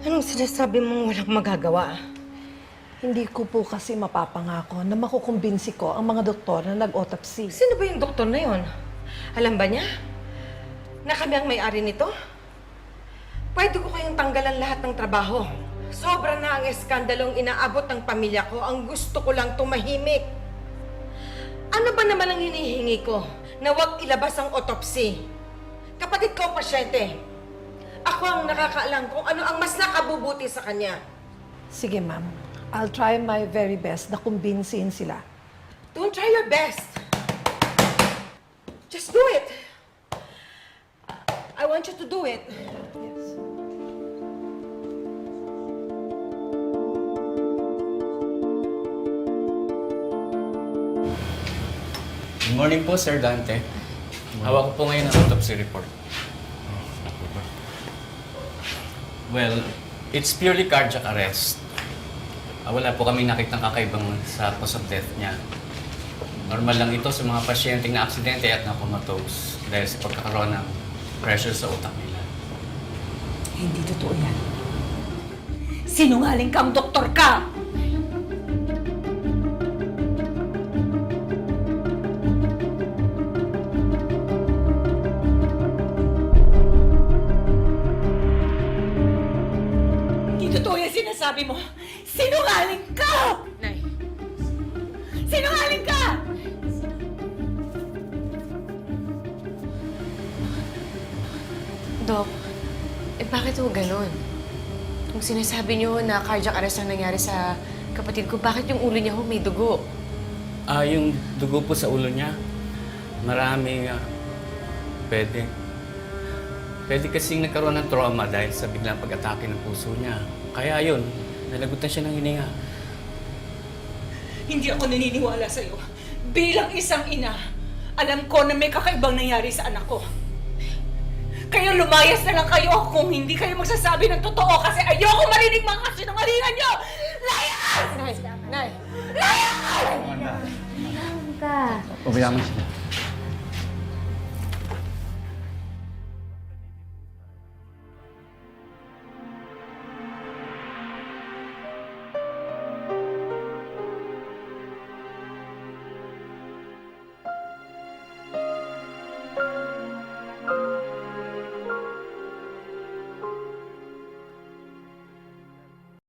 Anong sinasabi mong walang magagawa? Hindi ko po kasi mapapangako na makukumbinsi ko ang mga doktor na nag-autopsy. Sino ba yung doktor na yon? Alam ba niya? Na kami ang may-ari nito? Pwede ko kayong tanggalan lahat ng trabaho. Sobra na ang eskandalong inaabot ng pamilya ko. Ang gusto ko lang tumahimik. Ano ba naman ang hinihingi ko? Na huwag ilabas ang autopsy. Kapatid ko, pasyente. Ako ang nakakaalam kung ano ang mas nakabubuti sa kanya. Sige, ma'am. I'll try my very best na kumbinsihin sila. Don't try your best. Just do it. I want you to do it. Yes. Good morning po, Sir Dante. Hawak ko po ngayon ang autopsy report. Well, it's purely cardiac arrest. Ah, wala po kami nakitang kakaibang sa cause of death niya. Normal lang ito sa mga pasyenteng na aksidente at na comatose dahil sa pagkakaroon ng pressure sa utak nila. Hindi totoo yan. Sinungaling kang doktor ka! Totoo yan sinasabi mo! Sinungaling ka! Nay, Sinungaling ka! Dok, eh bakit ho ganun? Kung sinasabi niyo na cardiac arrest ang nangyari sa kapatid ko, bakit yung ulo niya ho may dugo? Ah, yung dugo po sa ulo niya, marami ah, pwede. Pwede kasing nagkaroon ng trauma dahil sa biglang pag-atake ng puso niya. Kaya yun, nalagutan siya ng hininga. Hindi ako naniniwala sa'yo. Bilang isang ina, alam ko na may kakaibang nangyari sa anak ko. Kayo lumayas na lang kayo kung hindi kayo magsasabi ng totoo kasi ayoko marinig mga kasinungalingan nyo! Layas! Nay, Nay! Pabayaan mo sila.